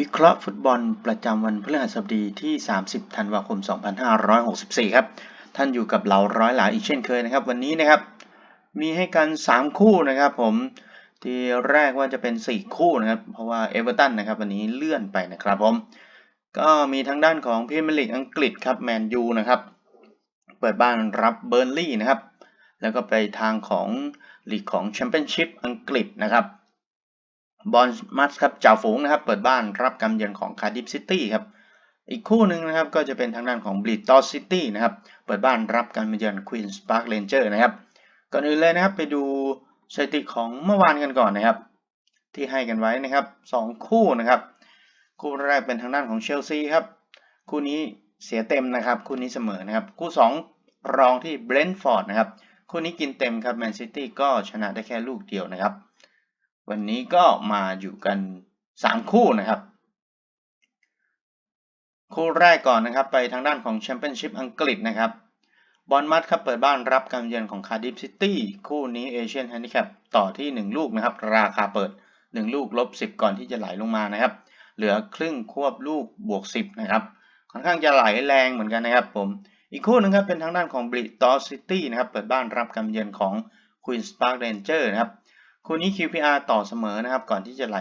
วิเคราะห์ฟุตบอลประจำวันพฤหัสบดีที่ 30 ธันวาคม 2564 ครับ ท่านอยู่กับเราร้อยหลาอีกเช่นเคยนะครับ วันนี้นะครับ มีให้กัน 3 คู่นะครับผม ที่แรกว่าจะเป็น 4 คู่นะครับ เพราะว่าเอเวอร์ตันนะครับ วันนี้เลื่อนไปนะครับผม ก็มีทางด้านของพรีเมียร์ลีกอังกฤษครับแมนยูนะครับ เปิดบ้านรับเบอร์ลี่นะครับ แล้วก็ไปทางของลีกของแชมเปี้ยนชิพอังกฤษนะครับ บอลมัสครับจ่าฝูงนะครับ เปิดบ้านรับการเยือนของคาร์ดิฟซิตี้ครับ อีกคู่หนึ่งนะครับก็จะเป็นทางด้านของบลิตตอซิตี้นะครับ เปิดบ้านรับการเยือนควีนส์พาร์คเรนเจอร์นะครับ ก่อนอื่นเลยนะครับไปดูสถิติของเมื่อวานกันก่อนนะครับ ที่ให้กันไว้นะครับ 2 คู่นะครับ คู่แรกเป็นทางด้านของเชลซีครับ คู่นี้เสียเต็มนะครับ คู่นี้เสมอนะครับ คู่ 2 รองที่เบรนท์ฟอร์ดนะครับ คู่นี้กินเต็มครับแมนซิตี้ก็ชนะได้แค่ลูกเดียวนะครับ วันนี้ก็มาอยู่กัน 3 คู่นะครับ คู่แรกก่อนนะครับ ไปทางด้านของแชมเปี้ยนชิพอังกฤษนะครับบอลมัดครับเปิดบ้านรับการเยือนของคาร์ดิฟซิตี้คู่นี้เอเชียนแฮนดิแคปต่อที่ 1 ลูกนะครับ ราคาเปิด 1 ลูกลบ 10 ก่อนที่จะไหลลงมานะครับ เหลือครึ่งควบลูกบวก 10 นะครับค่อนข้างจะไหลแรงเหมือนกันนะครับผมอีกคู่นึงครับเป็นทางด้านของบริตอซิตี้นะครับเปิดบ้านรับการเยือนของควีนส์พาร์คเรนเจอร์นะครับ คู่นี้ QPR ต่อเสมอนะครับ ก่อนที่จะไหล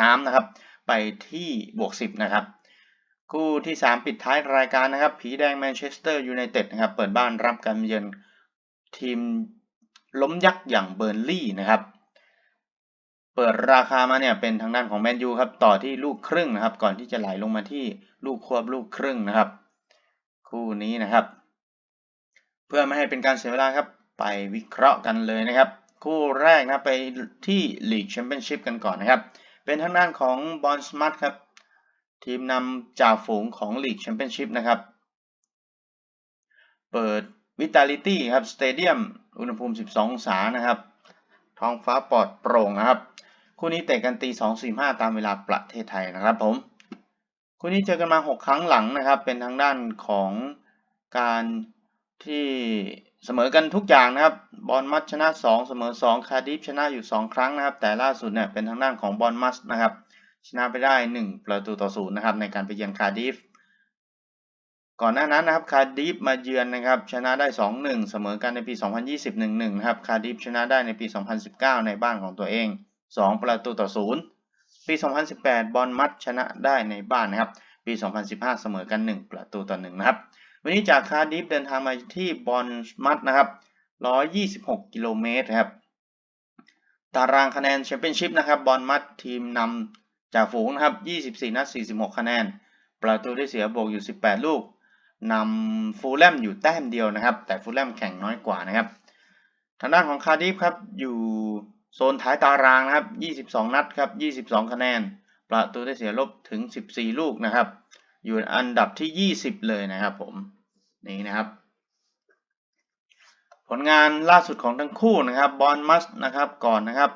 น้ำนะครับ ไปที่บวก 10 นะครับ คู่ที่ 3 ปิดท้ายรายการนะครับ ผีแดงแมนเชสเตอร์ยูไนเต็ดนะครับ เปิดบ้านรับการเยือนทีมล้มยักษ์อย่างเบอร์ลี่นะครับ เปิดราคามาเนี่ยเป็นทางด้านของแมนยูครับ ต่อที่ลูกครึ่งนะครับ ก่อนที่จะไหลลงมาที่ลูกควบลูกครึ่งนะครับ คู่นี้นะครับ เพื่อไม่ให้เป็นการเสียเวลาครับ ไปวิเคราะห์กันเลยนะครับ คู่แรกนะไปที่ลีกแชมเปี้ยนชิพกันก่อนนะครับ เป็นทางด้านของบอลสมาร์ทครับ ทีมนำจ่าฝูงของลีกแชมเปี้ยนชิพนะครับ เปิดวิตาลิตี้ครับสเตเดียมอุณหภูมิ 12 องศานะครับ ท้องฟ้าปลอดโปร่งนะครับ คู่นี้เตะกันตี 2.45 ตามเวลาประเทศไทยนะครับผม คู่นี้เจอกันมา 6 ครั้งหลังนะครับ เป็นทางด้านของการที่ เสมอกันทุกอย่างนะครับ บอลมัสชนะ 2 เสมอ 2 คาดิฟชนะอยู่ 2 ครั้งนะครับ แต่ล่าสุดเนี่ยเป็นทางด้านของบอลมัสนะครับ ชนะไปได้ 1 ประตูต่อศูนย์นะครับในการไปเยือนคาดิฟ ก่อนหน้านั้นนะครับคาดิฟมาเยือนนะครับชนะได้ 2-1 เสมอกันในปี 2020 1-1 นะครับคาดิฟชนะได้ในปี 2019 ในบ้านของตัวเอง 2 ประตูต่อศูนย์ปี 2018 บอลมัสชนะได้ในบ้านนะครับ ปี 2015 เสมอกัน 1 ประตูต่อ1นะครับ วันนี้จากคาร์ดิฟเดินทางมาที่บอนมัดนะครับ 126 กิโลเมตรครับ ตารางคะแนนแชมเปี้ยนชิพนะครับบอลมัดทีมนำจากฝูงนะครับ 24 นัด 46 คะแนน ประตูได้เสียบวกอยู่ 18 ลูกนำฟูลแลมอยู่แต้มเดียวนะครับ แต่ฟูลแลมแข่งน้อยกว่านะครับ ทางด้านของคาร์ดิฟครับอยู่โซนท้ายตารางนะครับ 22 นัดครับ 22 คะแนน ประตูได้เสียลบถึง 14 ลูกนะครับ อยู่อันดับที่ 20 เลยนะครับผม นี่นะครับ ผลงานล่าสุดของทั้งคู่นะครับบอลมัสนะครับก่อนนะครับ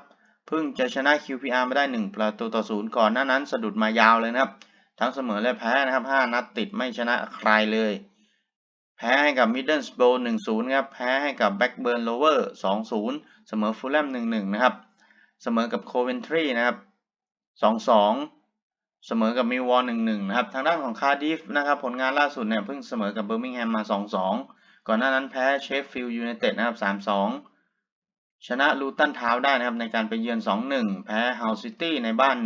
เพิ่งจะชนะ QPR มาได้ 1 ประตูต่อศูนย์ก่อนหน้านั้นสะดุดมายาวเลยนะครับ ทั้งเสมอและแพ้นะครับ 5 นัดติดไม่ชนะใครเลย แพ้ให้กับ Middlesbrough 1-0ครับแพ้ให้กับ Blackburn Rover 2-0เสมอ Fulham 1-1นะครับ เสมอกับ Coventry นะครับ2-2 เสมอกับมิวอลหนึ่งหนึ่งนะครับ ทางด้านของคาร์ดิฟนะครับ ผลงานล่าสุดเนี่ยเพิ่งเสมอกับเบอร์มิงแฮมมาสองสองก่อนหน้านั้นแพ้เชฟฟิลด์ยูไนเต็ดนะครับสามสองชนะลูตันทาวได้นะครับในการไปเยือน 2-1 แพ้เฮาซิตี้ในบ้าน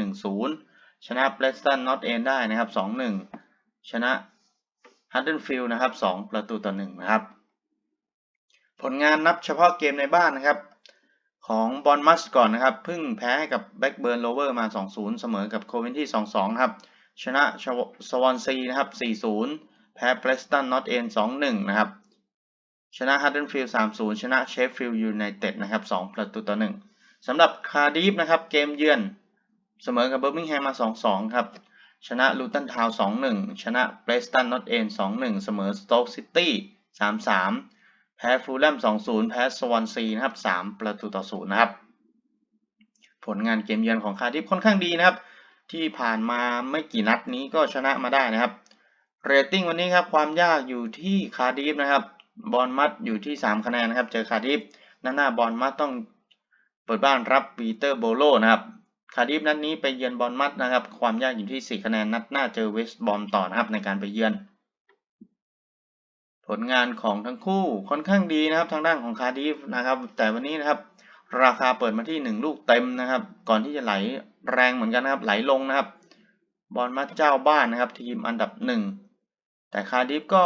1-0 ชนะเบรสตันนอตเอนได้นะครับ 2-1 ชนะฮัตเดนฟิลด์นะครับ 2 ประตูต่อ1นะครับ ผลงานนับเฉพาะเกมในบ้านนะครับ ของบอลมัสก่อนนะครับเพิ่งแพ้ให้กับแบ็กเบิร์นโรเวอร์มา 2-0 เสมอกับโคเวนที่2-2ครับ ชนะสวอนซีนะครับ 4-0 แพ้เพรสตันนอตเอน2-1 นะครับ ชนะฮัตเดนฟิลด์3-0 ชนะเชฟฟิลด์ยูไนเต็ดนะครับ 2 ประตูต่อ 1สำหรับคาร์ดิฟนะครับ เกมเยือน เสมอกับเบอร์มิงแฮมมา 2-2 ครับ ชนะลูตันทาว2-1 ชนะเพรสตันนอตเอน2-1 เสมอสโต๊กซิตี้3-3 แพ้ฟูลแลม2-0 แพ้สวอนซีนะครับ3ประตูต่อ0นะครับ ผลงานเกมเยือนของคาร์ดิฟค่อนข้างดีนะครับ ที่ผ่านมาไม่กี่นัดนี้ก็ชนะมาได้นะครับ เรตติ้งวันนี้ครับความยากอยู่ที่คาร์ดิฟนะครับ บอลมัดอยู่ที่ 3 คะแนนนะครับ เจอคาร์ดิฟหน้าหน้าบอลมัดต้องเปิดบ้านรับปีเตอร์โบโลนะครับ คาร์ดิฟนัดนี้ไปเยือนบอลมัดนะครับ ความยากอยู่ที่ 4 คะแนนนัดหน้าเจอเวสต์บอมต่อนะครับในการไปเยือน ผลงานของทั้งคู่ค่อนข้างดีนะครับ ทางด้านของคาร์ดิฟนะครับ แต่วันนี้นะครับ ราคาเปิดมาที่ 1 ลูกเต็มนะครับ ก่อนที่จะไหลแรงเหมือนกันนะครับ ไหลลงนะครับ บอลมัดเจ้าบ้านนะครับ ทีมอันดับหนึ่งแต่คาร์ดิฟก็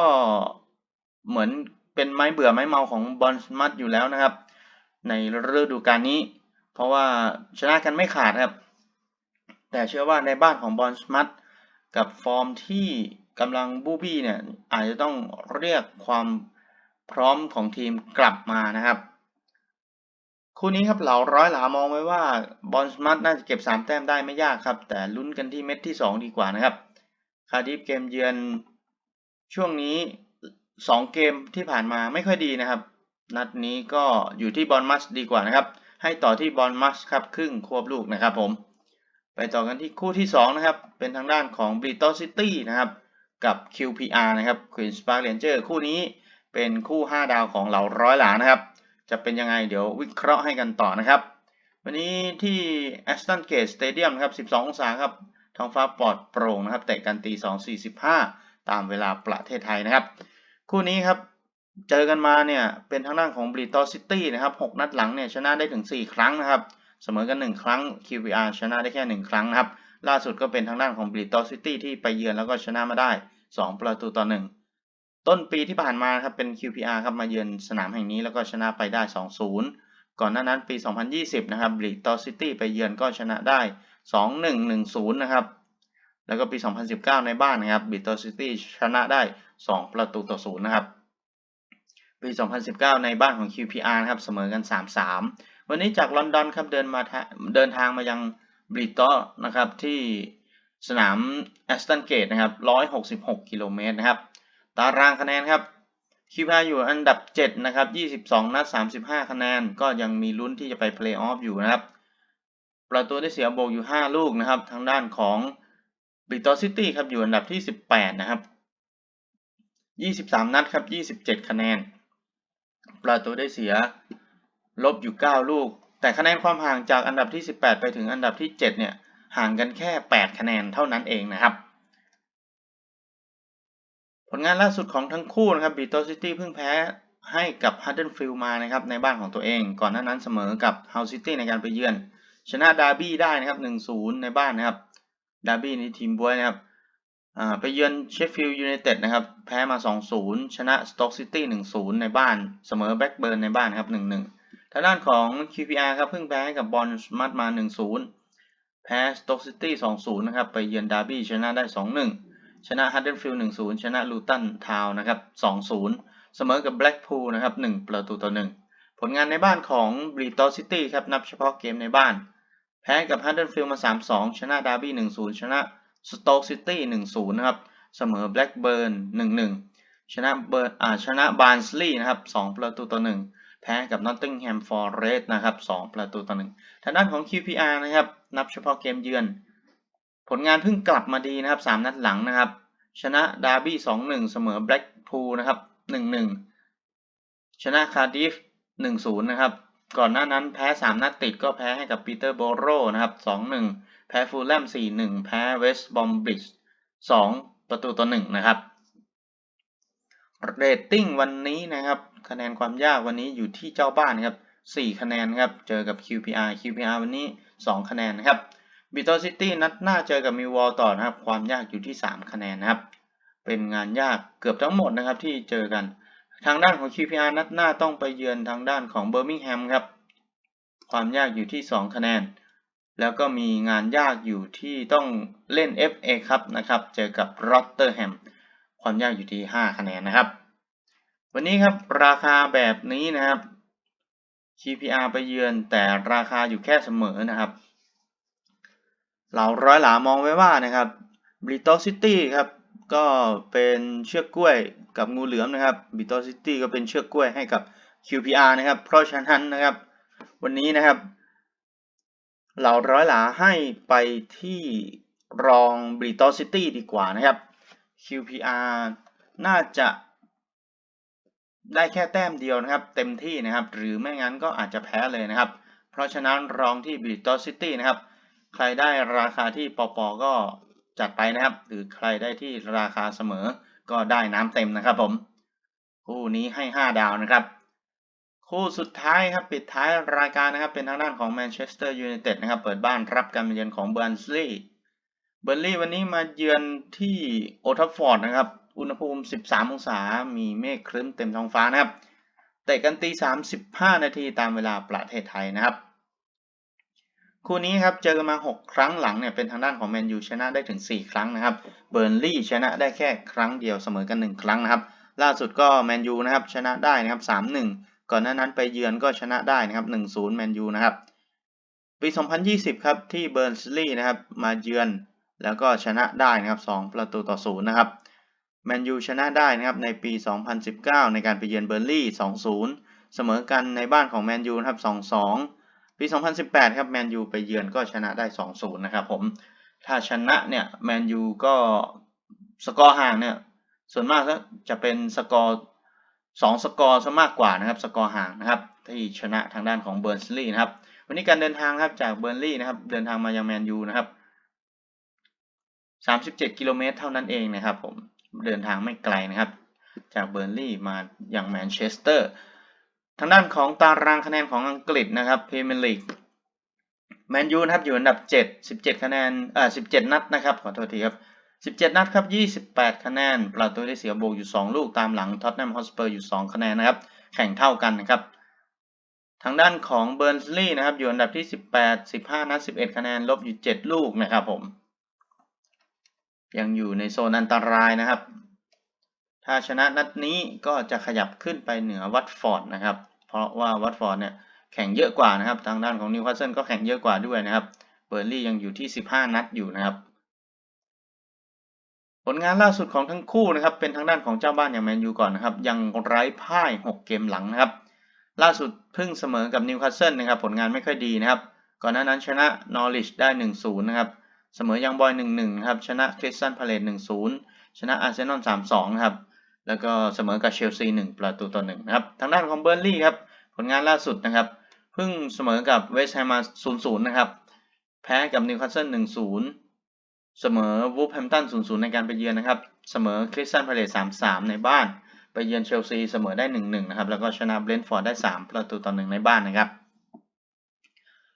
เหมือนเป็นไม้เบื่อไม้เมาของบอลมัดอยู่แล้วนะครับ ในฤดูกาลนี้ เพราะว่าชนะกันไม่ขาดครับ แต่เชื่อว่าในบ้านของบอลมัดกับฟอร์มที่ กำลังบูบี้เนี่ยอาจจะต้องเรียกความพร้อมของทีมกลับมานะครับ คู่นี้ครับเหล่าร้อยหลามองไว้ว่าบอลมัดน่าจะเก็บ 3 แต้มได้ไม่ยากครับ แต่ลุ้นกันที่เม็ดที่ 2 ดีกว่านะครับ คาดิฟเกมเยือนช่วงนี้ 2 เกมที่ผ่านมาไม่ค่อยดีนะครับ นัดนี้ก็อยู่ที่บอลมัสดีกว่านะครับ ให้ต่อที่บอลมัสครับครึ่งควบลูกนะครับผม ไปต่อกันที่คู่ที่ 2 นะครับ เป็นทางด้านของ b r i t o City นะครับ กับ QPR นะครับ Queen's Park Ranger คู่นี้เป็นคู่ 5 ดาวของเหล่าร้อยหลานะครับ จะเป็นยังไงเดี๋ยววิเคราะห์ให้กันต่อนะครับ วันนี้ที่ Aston Gate Stadium ครับ 12 องศาครับ ท้องฟ้าปลอดโปร่งนะครับ เตะกันตี 2.45 ตามเวลาประเทศไทยนะครับ คู่นี้ครับ เจอกันมาเนี่ยเป็นทางด้านของ b r i t o City นะครับ 6 นัดหลังเนี่ยชนะได้ถึง 4 ครั้งนะครับ เสมอกัน 1 ครั้ง QPR ชนะได้แค่ 1 ครั้งนะครับ ล่าสุดก็เป็นทางด้านของ b r i t o City ที่ไปเยือนแล้วก็ชนะมาได้ 2 ประตูต่อ 1 ต้นปีที่ผ่านมาครับเป็น QPR ครับมาเยือนสนามแห่งนี้แล้วก็ชนะไปได้ 2-0 ก่อนหน้านั้นปี 2020 นะครับ b r i t o City ไปเยือนก็ชนะได้ 2-1-1-0 นะครับ แล้วก็ปี 2019 ในบ้านนะครับ b r i t o City ชนะได้ 2 ประตูต่อ 0 นะครับ ปี 2019 ในบ้านของ QPR นะครับเสมอกัน 3-3 วันนี้จากลอนดอนครับเดินมาเดินทางมายัง บริตอนะครับที่สนามแอสตันเกตนะครับ 166 กิโลเมตรนะครับ ตารางคะแนนครับ QPR อยู่อันดับ 7 นะครับ 22 นัด 35 คะแนน ก็ยังมีลุ้นที่จะไปเพลย์ออฟอยู่นะครับ ประตูได้เสียโบกอยู่ 5 ลูกนะครับ ทางด้านของบริตอซิตี้ครับ อยู่อันดับที่ 18 นะครับ 23 นัดครับ 27 คะแนน ประตูได้เสียลบอยู่ 9 ลูก แต่คะแนนความห่างจากอันดับที่ 18 ไปถึงอันดับที่ 7 เนี่ย ห่างกันแค่ 8 คะแนนเท่านั้นเองนะครับ ผลงานล่าสุดของทั้งคู่นะครับบีโตซิตี้เพิ่งแพ้ให้กับฮัตเดนฟิลมานะครับในบ้านของตัวเอง ก่อนหน้านั้นเสมอกับเฮาซิตี้ในการไปเยือน ชนะดาร์บี้ได้นะครับ 1-0 ในบ้านนะครับ ดาร์บี้ในทีมบวยนะครับไปเยือนเชฟฟิลด์ยูไนเต็ดนะครับ แพ้มา 2-0 ชนะสต็อกซิตี้ 1-0 ในบ้าน เสมอแบ็กเบิร์นในบ้านครับ 1-1 ทางด้านของ QPR ครับเพิ่งแพ้ให้กับบอลมัดมา 1-0 แพ้สต็อกซิตี้ 2-0 นะครับ ไปเยือนดาร์บี้ชนะได้ 2-1 ชนะฮัตเดนฟิลด์ 1-0 ชนะลูตันทาวน์นะครับ 2-0 เสมอกับแบล็กพูลนะครับ 1 ประตูต่อ 1 ผลงานในบ้านของบรีตอซิตี้ครับ นับเฉพาะเกมในบ้าน แพ้กับฮัตเดนฟิลด์มา 3-2 ชนะดาร์บี้ 1-0 ชนะสโต๊กซิตี้หนึ่งศูนะครับ เสมอแบล็กเบิร์นหนึ่งหนึ่งชนะเบิร์นอ่าชนะบาร์นสลีย์นะครับสองประตูต่อหนึ่ง แพ้กับนอตติงแฮมฟอร์เรส์นะครับสองประตูต่อหนึ่งทางด้านของ QPR นะครับ นับเฉพาะเกมเยือน ผลงานเพิ่งกลับมาดีนะครับสามนัดหลังนะครับ ชนะดาร์บี้สองหนึ่งเสมอแบล็กพูลนะครับหนึ่งหนึ่งชนะคาร์ดิฟหนึ่งศูนย์นะครับ ก่อนหน้านั้นแพ้สามนัดติดก็แพ้ให้กับปีเตอร์โบโรนะครับสองหนึ่งแพ้ฟูลแลม 4-1 แพ้เวสต์บอมบริดจ์2ประตูต่อ1นะครับเรตติ้งวันนี้นะครับ คะแนนความยากวันนี้อยู่ที่เจ้าบ้านครับ4คะแนนครับเจอกับ QPR QPR วันนี้ 2 คะแนนนะครับบิตอซิตี้นัดหน้าเจอกับมิวอลต่อนะครับ ความยากอยู่ที่ 3 คะแนนนะครับ เป็นงานยากเกือบทั้งหมดนะครับที่เจอกัน ทางด้านของ QPR นัดหน้าต้องไปเยือนทางด้านของเบอร์มิงแฮมครับ ความยากอยู่ที่ 2 คะแนน แล้วก็มีงานยากอยู่ที่ต้องเล่น FA ครับนะครับ เจอกับรอตเตอร์แฮม ความยากอยู่ที่ 5 คะแนนนะครับ วันนี้ครับราคาแบบนี้นะครับ QPR ไปเยือนแต่ราคาอยู่แค่เสมอนะครับเหล่าร้อยหลามองไว้ว่านะครับบริโตซิตี้ครับก็เป็นเชือกกล้วยกับงูเหลือมนะครับบริโตซิตี้ก็เป็นเชือกกล้วยให้กับ QPR นะครับ เพราะฉะนั้นนะครับ วันนี้นะครับ เหล่าร้อยหลาให้ไปที่รองบริตซิตี้ดีกว่านะครับ QPR น่าจะ ได้แค่แต้มเดียวนะครับ เต็มที่นะครับ หรือไม่งั้นก็อาจจะแพ้เลยนะครับ เพราะฉะนั้นรองที่บิตอซิตี้นะครับ ใครได้ราคาที่ปอปอก็จัดไปนะครับ หรือใครได้ที่ราคาเสมอ ก็ได้น้ำเต็มนะครับผมคู่นี้ให้ 5 ดาวนะครับ คู่สุดท้ายครับปิดท้ายรายการนะครับเป็นทางด้านของแมนเชสเตอร์ยูไนเต็ดนะครับเปิดบ้านรับการมาเยือนของเบอร์นลีย์เบอร์นลีย์วันนี้มาเยือนที่โอทัฟฟอร์ดนะครับ อุณหภูมิ 13 องศา มีเมฆครึ้มเต็มท้องฟ้านะครับ เตะกันตี35 นาทีตามเวลาประเทศไทยนะครับ คู่นี้ครับเจอกันมา 6 ครั้งหลังเนี่ยเป็นทางด้านของแมนยูชนะได้ถึง 4 ครั้งนะครับ เบอร์นลีย์ชนะได้แค่ครั้งเดียวเสมอกัน 1 ครั้งนะครับ ล่าสุดก็แมนยูนะครับชนะได้นะครับ 3-1 ก่อนหน้านั้นไปเยือนก็ชนะได้นะครับ 1-0 แมนยูนะครับ ปี 2020 ครับที่เบอร์นลีย์นะครับมาเยือนแล้วก็ชนะได้นะครับ 2 ประตูต่อ 0 นะครับ แมนยูชนะได้นะครับในปี 2019 ในการไปเยือนเบอร์ลี่ 2-0 เสมอกันในบ้านของแมนยูนะครับ 2-2 ปี 2018 ครับแมนยูไปเยือนก็ชนะได้ 2-0 นะครับผม ถ้าชนะเนี่ยแมนยูก็สกอร์ห่างเนี่ยส่วนมากจะเป็นสกอร์2สกอร์ซะมากกว่านะครับสกอร์ห่างนะครับที่ชนะทางด้านของเบอร์ลีย์นะครับวันนี้การเดินทางครับจากเบอร์ลีย์นะครับเดินทางมายังแมนยูนะครับ37 กิโลเมตรเท่านั้นเองนะครับผม เดินทางไม่ไกลนะครับ จากเบอร์ลีย์มาอย่างแมนเชสเตอร์ ทางด้านของตารางคะแนนของอังกฤษนะครับพรีเมียร์ลีกแมนยูนะครับอยู่อันดับ 7 17 คะแนนเอ่อ17 นัดนะครับขอโทษทีครับ 17 นัดครับ 28 คะแนน ประตูได้เสียโบกอยู่ 2 ลูกตามหลังท็อตแนมฮอสเปอร์อยู่ 2 คะแนนนะครับ แข่งเท่ากันนะครับ ทางด้านของเบอร์นลีย์นะครับอยู่อันดับที่ 18 15 นัด 11 คะแนน ลบอยู่ 7 ลูกนะครับผม ยังอยู่ในโซนอันตรายนะครับ ถ้าชนะนัดนี้ก็จะขยับขึ้นไปเหนือวัตฟอร์ดนะครับ เพราะว่าวัตฟอร์ดเนี่ยแข่งเยอะกว่านะครับ ทางด้านของนิวคาสเซิลก็แข่งเยอะกว่าด้วยนะครับ เบอร์ลี่ยังอยู่ที่ 15 นัดอยู่นะครับ ผลงานล่าสุดของทั้งคู่นะครับ เป็นทางด้านของเจ้าบ้านอย่างแมนยูก่อนนะครับ ยังไร้พ่าย 6 เกมหลังนะครับ ล่าสุดเพิ่งเสมอกับนิวคาสเซิลนะครับ ผลงานไม่ค่อยดีนะครับ ก่อนหน้านั้นชนะนอริชได้ 1-0 นะครับ เสมอยังบอย 1-1นะครับ ชนะคริสตันพาเลต1-0 ชนะอาร์เซนอล 3-2 นะครับ แล้วก็เสมอกับเชลซี 1 ประตูต่อ1นะครับ ทางด้านของเบอร์ลี่ครับ ผลงานล่าสุดนะครับ เพิ่งเสมอกับเวสต์แฮมมา 0-0 นะครับ แพ้กับนิวคาสเซิล 1-0 เสมอวูฟแฮมตัน 0-0 ในการไปเยือนนะครับ เสมอคริสตันพาเลต 3-3 ในบ้าน ไปเยือนเชลซีเสมอได้ 1-1 นะครับ แล้วก็ชนะเบรนท์ฟอร์ดได้ 3 ประตูต่อ1ในบ้านนะครับ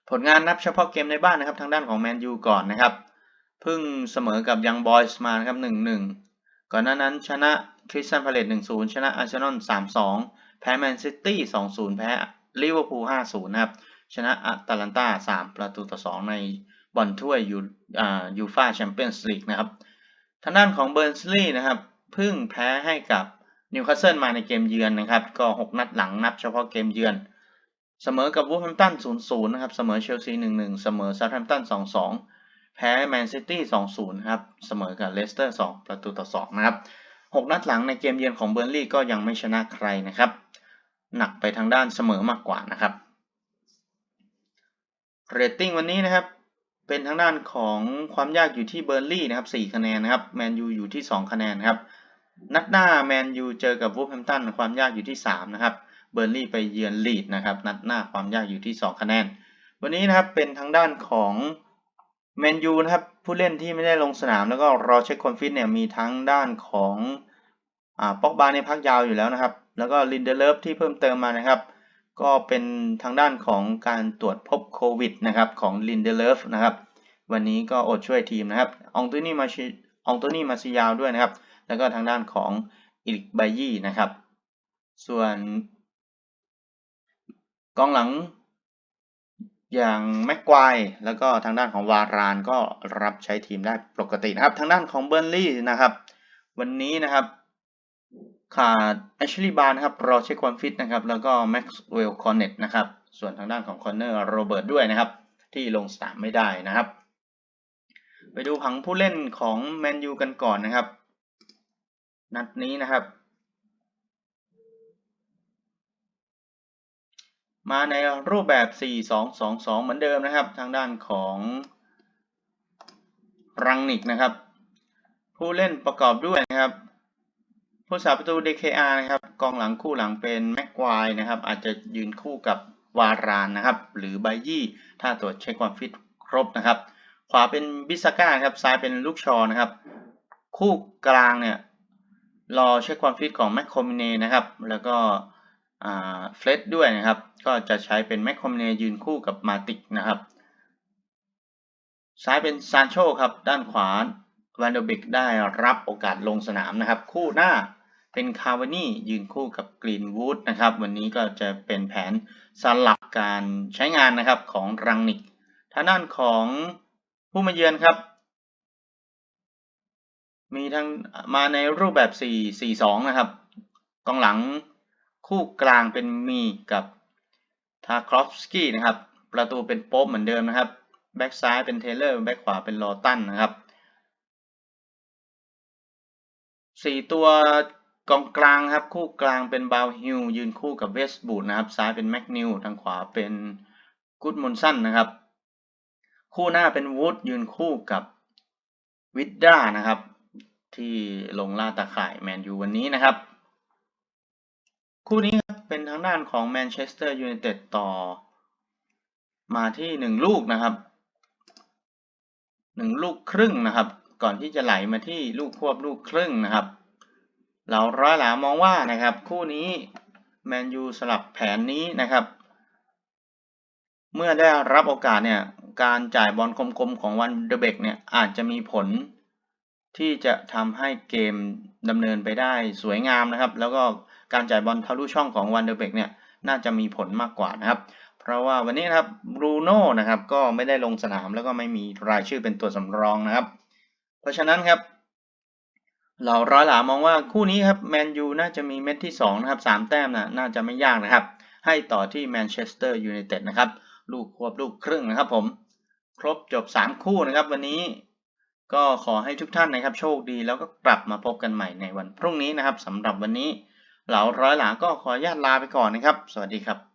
ผลงานนับเฉพาะเกมในบ้านนะครับทางด้านของแมนยูก่อนนะครับเพิ่งเสมอกับยังบอยส์มานครับ 1-1 ก่อนหน้านั้นชนะคริสตันพาเลต1-0 ชนะอาร์เซนอล 3-2 แพ้แมนซิตี้ 2-0 แพ้ลิเวอร์พูล 5-0 นะครับ ชนะอัตแลนตา 3 ประตูต่อ 2 ในบอลถ้วยยูอ่ายูฟาแชมเปี้ยนส์ลีกนะครับ ทางด้านของเบอร์นลีย์นะครับ เพิ่งแพ้ให้กับนิวคาสเซิลมาในเกมเยือนนะครับ ก็ 6 นัดหลังนับเฉพาะเกมเยือน เสมอกับวูฟแฮมตัน0-0นะครับ เสมอเชลซี1-1 เสมอซาท์แฮมป์ตัน2-2 แพ้แมนซิตี้2-0ครับ เสมอกับเลสเตอร์ 2 ประตูต่อ 2 นะครับ 6 นัดหลังในเกมเยือนของเบอร์นลีย์ก็ยังไม่ชนะใครนะครับ หนักไปทางด้านเสมอมากกว่านะครับ เรตติ้งวันนี้นะครับ เป็นทางด้านของความยากอยู่ที่เบอร์นลีย์นะครับ 4 คะแนนนะครับ แมนยูอยู่ที่ 2 คะแนนครับ นัดหน้าแมนยูเจอกับวูฟแฮมตันความยากอยู่ที่ 3 นะครับ เบอร์ลีย์ไปเยือนลีดนะครับ นัดหน้าความยากอยู่ที่ 2 คะแนน วันนี้นะครับเป็นทางด้านของแมนยูนะครับผู้เล่นที่ไม่ได้ลงสนามแล้วก็รอเช็คความฟิตเนี่ยมีทั้งด้านของอ่าป็อกบาในพักยาวอยู่แล้วนะครับ แล้วก็ลินเดเลฟที่เพิ่มเติมมานะครับ ก็เป็นทางด้านของการตรวจพบโควิดนะครับของลินเดเลฟนะครับวันนี้ก็อดช่วยทีมนะครับองตุนี่มาชองตุนี่มาซิยาวด้วยนะครับ แล้วก็ทางด้านของอิลิกไบยี่นะครับ ส่วน กองหลัง อย่างแม็กควายแล้วก็ทางด้านของวารานก็รับใช้ทีมได้ปกตินะครับ ทางด้านของเบอร์นลี่นะครับ วันนี้นะครับขาดแอชลีย์บาร์นะครับรอเช็คความฟิตนะครับ แล้วก็แม็กซ์เวลคอนเนตนะครับ ส่วนทางด้านของคอนเนอร์โรเบิร์ตด้วยนะครับ ที่ลงสนามไม่ได้นะครับ ไปดูผังผู้เล่นของแมนยูกันก่อนนะครับ นัดนี้นะครับ มาในรูปแบบ 4-2-2-2 เหมือนเดิมนะครับ ทางด้านของรังนิกนะครับ ผู้เล่นประกอบด้วยนะครับ ผู้สาประตู DKR นะครับ กองหลังคู่หลังเป็นแม็กควายนะครับ อาจจะยืนคู่กับวารานนะครับ หรือไบยี่ ถ้าตรวจเช็คความฟิตครบนะครับ ขวาเป็นบิสก้าครับ ซ้ายเป็นลูกชอนะครับ คู่กลางเนี่ย รอเช็คความฟิตของแมคโคมิเนนะครับ แล้วก็ เฟลดด้วยนะครับ ก็จะใช้เป็นแมคโคมิเนยืนคู่กับมาติกนะครับ ซ้ายเป็นซานโชครับ ด้านขวาวันเดอร์เบกได้รับโอกาสลงสนามนะครับ คู่หน้าเป็นคาวานี่ยืนคู่กับกรีนวูดนะครับ วันนี้ก็จะเป็นแผนสลับการใช้งานนะครับของรังนิกทางด้านของผู้มาเยือนครับ มีทั้งมาในรูปแบบ 4 4 2 นะครับกองหลัง คู่กลางเป็นมีกับทาครอฟสกี้นะครับ ประตูเป็นโป๊ปเหมือนเดิมนะครับ แบ็กซ้ายเป็นเทเลอร์ แบ็กขวาเป็นลอตันนะครับสี่ตัวกองกลางครับ คู่กลางเป็นบาวฮิลยืนคู่กับเวสบูดนะครับ ซ้ายเป็นแม็กนิวทางขวาเป็นกูดมอนสันนะครับ คู่หน้าเป็นวูดยืนคู่กับวิดด้านะครับ ที่ลงล่าตาข่ายแมนยูวันนี้นะครับ คู่นี้ครับเป็นทางด้านของแมนเชสเตอร์ยูไนเต็ดต่อ มาที่หนึ่งลูกนะครับหนึ่งลูกครึ่งนะครับ ก่อนที่จะไหลมาที่ลูกควบลูกครึ่งนะครับ เราร้อยหลามองว่านะครับ คู่นี้แมนยูสลับแผนนี้นะครับ เมื่อได้รับโอกาสเนี่ยการจ่ายบอลคมๆของวันเดเบกเนี่ยอาจจะมีผลที่จะทำให้เกมดำเนินไปได้สวยงามนะครับ แล้วก็ การจ่ายบอลทะลุช่องของวันเดอร์เบกเนี่ยน่าจะมีผลมากกว่านะครับ เพราะว่าวันนี้นะครับบรูโน่นะครับก็ไม่ได้ลงสนามแล้วก็ไม่มีรายชื่อเป็นตัวสำรองนะครับ เพราะฉะนั้นครับเราร้อยหลามองว่าคู่นี้ครับแมนยูน่าจะมีเม็ดที่2นะครับ3แต้มนะน่าจะไม่ยากนะครับ ให้ต่อที่แมนเชสเตอร์ยูไนเต็ดนะครับลูกควบลูกครึ่งนะครับผม ครบจบ 3 คู่นะครับวันนี้ก็ขอให้ทุกท่านนะครับโชคดีแล้วก็กลับมาพบกันใหม่ในวันพรุ่งนี้นะครับสำหรับวันนี้ เหล่าร้อยหลาก็ขออนุญาตลาไปก่อนนะครับ สวัสดีครับ